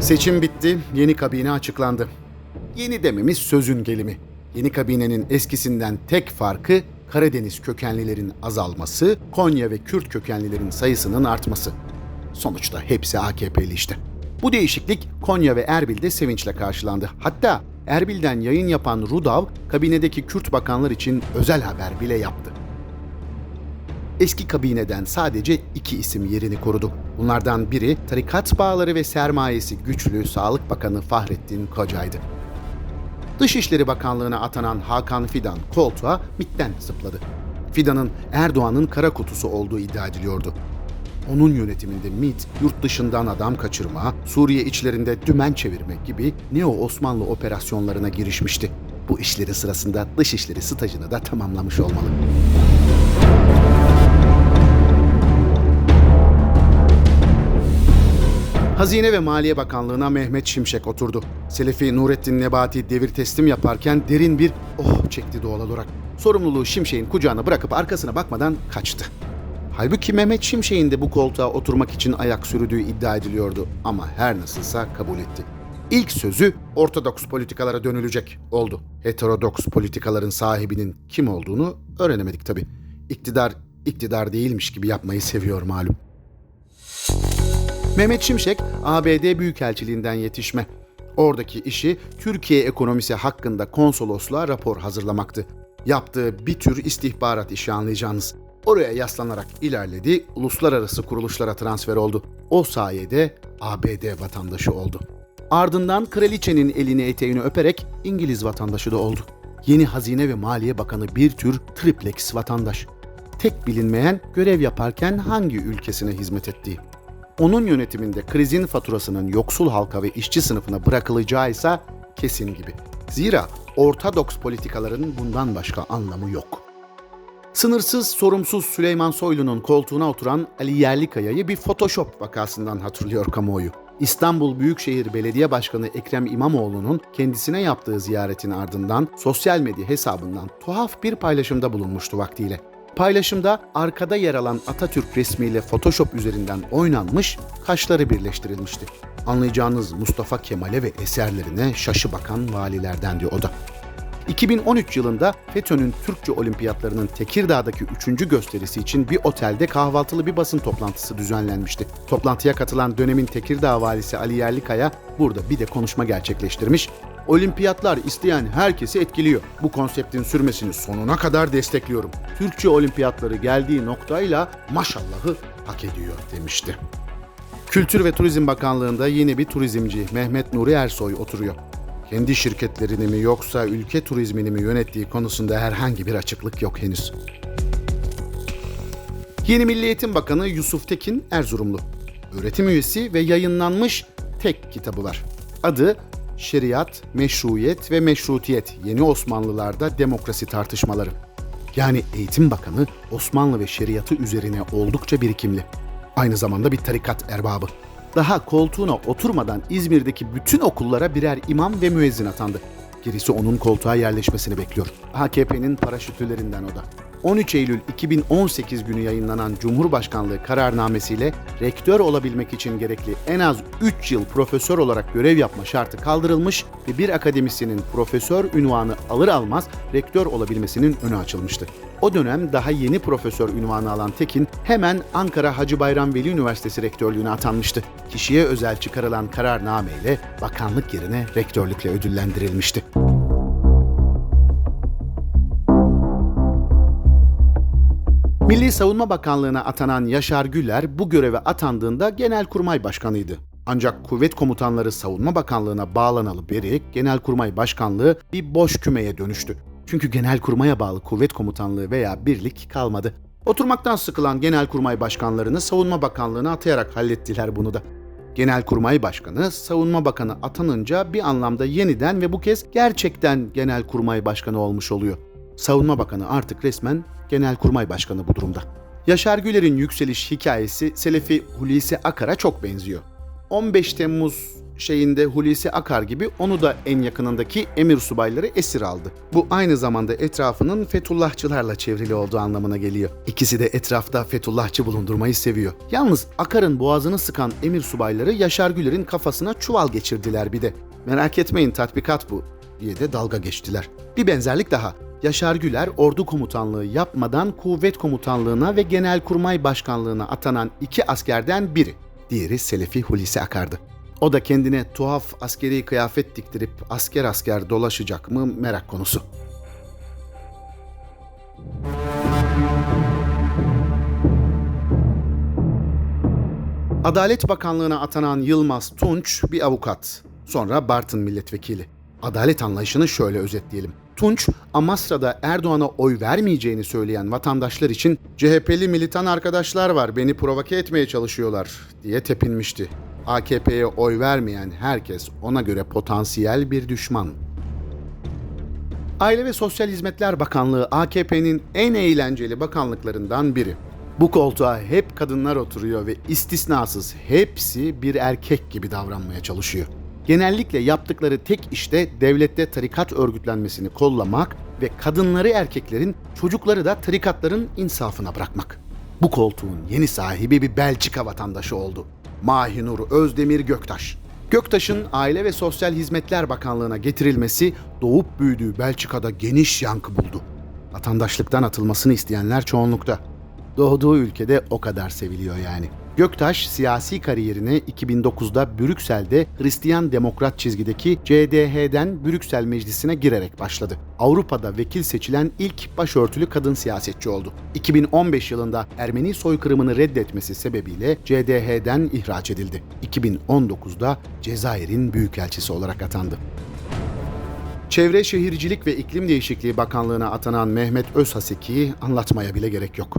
Seçim bitti, yeni kabine açıklandı. Yeni dememiz sözün gelimi. Yeni kabinenin eskisinden tek farkı Karadeniz kökenlilerin azalması, Konya ve Kürt kökenlilerin sayısının artması. Sonuçta hepsi AKP'li işte. Bu değişiklik Konya ve Erbil'de sevinçle karşılandı. Hatta Erbil'den yayın yapan Rudav, kabinedeki Kürt bakanlar için özel haber bile yaptı. Eski kabineden sadece iki isim yerini korudu. Bunlardan biri tarikat bağları ve sermayesi güçlü Sağlık Bakanı Fahrettin Koca'ydı. Dışişleri Bakanlığı'na atanan Hakan Fidan koltuğa MİT'ten zıpladı. Fidan'ın Erdoğan'ın kara kutusu olduğu iddia ediliyordu. Onun yönetiminde MİT, yurt dışından adam kaçırma, Suriye içlerinde dümen çevirme gibi Neo-Osmanlı operasyonlarına girişmişti. Bu işleri sırasında dışişleri stajını da tamamlamış olmalı. Hazine ve Maliye Bakanlığı'na Mehmet Şimşek oturdu. Selefi Nurettin Nebati devir teslim yaparken derin bir oh çekti doğal olarak. Sorumluluğu Şimşek'in kucağına bırakıp arkasına bakmadan kaçtı. Halbuki Mehmet Şimşek'in de bu koltuğa oturmak için ayak sürdüğü iddia ediliyordu ama her nasılsa kabul etti. İlk sözü ortodoks politikalara dönülecek oldu. Heterodoks politikaların sahibinin kim olduğunu öğrenemedik tabii. İktidar iktidar değilmiş gibi yapmayı seviyor malum. Mehmet Şimşek ABD Büyükelçiliğinden yetişme. Oradaki işi Türkiye ekonomisi hakkında konsolosluğa rapor hazırlamaktı. Yaptığı bir tür istihbarat işi anlayacağınız. Oraya yaslanarak ilerledi, uluslararası kuruluşlara transfer oldu. O sayede ABD vatandaşı oldu. Ardından kraliçenin elini eteğini öperek İngiliz vatandaşı da oldu. Yeni Hazine ve Maliye Bakanı bir tür triplex vatandaş. Tek bilinmeyen görev yaparken hangi ülkesine hizmet ettiği onun yönetiminde krizin faturasının yoksul halka ve işçi sınıfına bırakılacağı ise kesin gibi. Zira ortodoks politikaların bundan başka anlamı yok. Sınırsız, sorumsuz Süleyman Soylu'nun koltuğuna oturan Ali Yerlikaya'yı bir Photoshop vakasından hatırlıyor kamuoyu. İstanbul Büyükşehir Belediye Başkanı Ekrem İmamoğlu'nun kendisine yaptığı ziyaretin ardından sosyal medya hesabından tuhaf bir paylaşımda bulunmuştu vaktiyle. Paylaşımda arkada yer alan Atatürk resmiyle Photoshop üzerinden oynanmış, kaşları birleştirilmişti. Anlayacağınız Mustafa Kemal'e ve eserlerine şaşı bakan valilerdendi o da. 2013 yılında FETÖ'nün Türkçe olimpiyatlarının Tekirdağ'daki 3. gösterisi için bir otelde kahvaltılı bir basın toplantısı düzenlenmişti. Toplantıya katılan dönemin Tekirdağ valisi Ali Yerlikaya burada bir de konuşma gerçekleştirmiş. Olimpiyatlar isteyen herkesi etkiliyor. Bu konseptin sürmesini sonuna kadar destekliyorum. Türkçe olimpiyatları geldiği noktayla maşallahı hak ediyor demişti. Kültür ve Turizm Bakanlığı'nda yeni bir turizmci Mehmet Nuri Ersoy oturuyor. Kendi şirketlerini mi yoksa ülke turizmini mi yönettiği konusunda herhangi bir açıklık yok henüz. Yeni Milli Eğitim Bakanı Yusuf Tekin Erzurumlu. Öğretim üyesi ve yayınlanmış tek kitabı var. Adı Şeriat, Meşruiyet ve Meşrutiyet Yeni Osmanlılarda Demokrasi Tartışmaları. Yani Eğitim Bakanı Osmanlı ve şeriatı üzerine oldukça birikimli. Aynı zamanda bir tarikat erbabı. Daha koltuğuna oturmadan İzmir'deki bütün okullara birer imam ve müezzin atandı. Gerisi onun koltuğa yerleşmesini bekliyor. AKP'nin paraşütülerinden o da. 13 Eylül 2018 günü yayınlanan Cumhurbaşkanlığı kararnamesiyle rektör olabilmek için gerekli en az 3 yıl profesör olarak görev yapma şartı kaldırılmış ve bir akademisyenin profesör ünvanı alır almaz rektör olabilmesinin önü açılmıştı. O dönem daha yeni profesör ünvanı alan Tekin hemen Ankara Hacı Bayram Veli Üniversitesi rektörlüğüne atanmıştı. Kişiye özel çıkarılan kararnameyle bakanlık yerine rektörlükle ödüllendirilmişti. Milli Savunma Bakanlığı'na atanan Yaşar Güler bu göreve atandığında Genelkurmay Başkanıydı. Ancak kuvvet komutanları Savunma Bakanlığı'na bağlanalı beri Genelkurmay Başkanlığı bir boş kümeye dönüştü. Çünkü Genelkurmay'a bağlı kuvvet komutanlığı veya birlik kalmadı. Oturmaktan sıkılan Genelkurmay Başkanlarını Savunma Bakanlığı'na atayarak hallettiler bunu da. Genelkurmay Başkanı, Savunma Bakanı atanınca bir anlamda yeniden ve bu kez gerçekten Genelkurmay Başkanı olmuş oluyor. Savunma Bakanı artık resmen Genelkurmay Başkanı bu durumda. Yaşar Güler'in yükseliş hikayesi Selefi Hulusi Akar'a çok benziyor. 15 Temmuz şeyinde Hulusi Akar gibi onu da en yakınındaki emir subayları esir aldı. Bu aynı zamanda etrafının Fethullahçılarla çevrili olduğu anlamına geliyor. İkisi de etrafta Fethullahçı bulundurmayı seviyor. Yalnız Akar'ın boğazını sıkan emir subayları Yaşar Güler'in kafasına çuval geçirdiler bir de. Merak etmeyin tatbikat bu diye de dalga geçtiler. Bir benzerlik daha. Yaşar Güler ordu komutanlığı yapmadan kuvvet komutanlığına ve genelkurmay başkanlığına atanan iki askerden biri. Diğeri Selefi Hulusi Akar'dı. O da kendine tuhaf askeri kıyafet diktirip asker asker dolaşacak mı merak konusu. Adalet Bakanlığı'na atanan Yılmaz Tunç bir avukat. Sonra Bartın milletvekili. Adalet anlayışını şöyle özetleyelim. Tunç, Amasra'da Erdoğan'a oy vermeyeceğini söyleyen vatandaşlar için CHP'li militan arkadaşlar var beni provoke etmeye çalışıyorlar diye tepinmişti. AKP'ye oy vermeyen herkes ona göre potansiyel bir düşman. Aile ve Sosyal Hizmetler Bakanlığı AKP'nin en eğlenceli bakanlıklarından biri. Bu koltuğa hep kadınlar oturuyor ve istisnasız hepsi bir erkek gibi davranmaya çalışıyor. Genellikle yaptıkları tek işte devlette tarikat örgütlenmesini kollamak ve kadınları erkeklerin, çocukları da tarikatların insafına bırakmak. Bu koltuğun yeni sahibi bir Belçika vatandaşı oldu. Mahinur Özdemir Göktaş. Göktaş'ın Aile ve Sosyal Hizmetler Bakanlığı'na getirilmesi doğup büyüdüğü Belçika'da geniş yankı buldu. Vatandaşlıktan atılmasını isteyenler çoğunlukta. Doğduğu ülkede o kadar seviliyor yani. Göktaş siyasi kariyerine 2009'da Brüksel'de Hristiyan Demokrat çizgideki CDH'den Brüksel Meclisi'ne girerek başladı. Avrupa'da vekil seçilen ilk başörtülü kadın siyasetçi oldu. 2015 yılında Ermeni soykırımını reddetmesi sebebiyle CDH'den ihraç edildi. 2019'da Cezayir'in büyükelçisi olarak atandı. Çevre Şehircilik ve İklim Değişikliği Bakanlığı'na atanan Mehmet Özhaseki'yi anlatmaya bile gerek yok.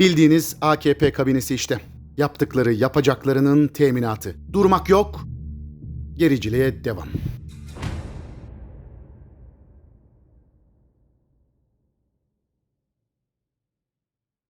Bildiğiniz AKP kabinesi işte. Yaptıkları yapacaklarının teminatı. Durmak yok, gericiliğe devam.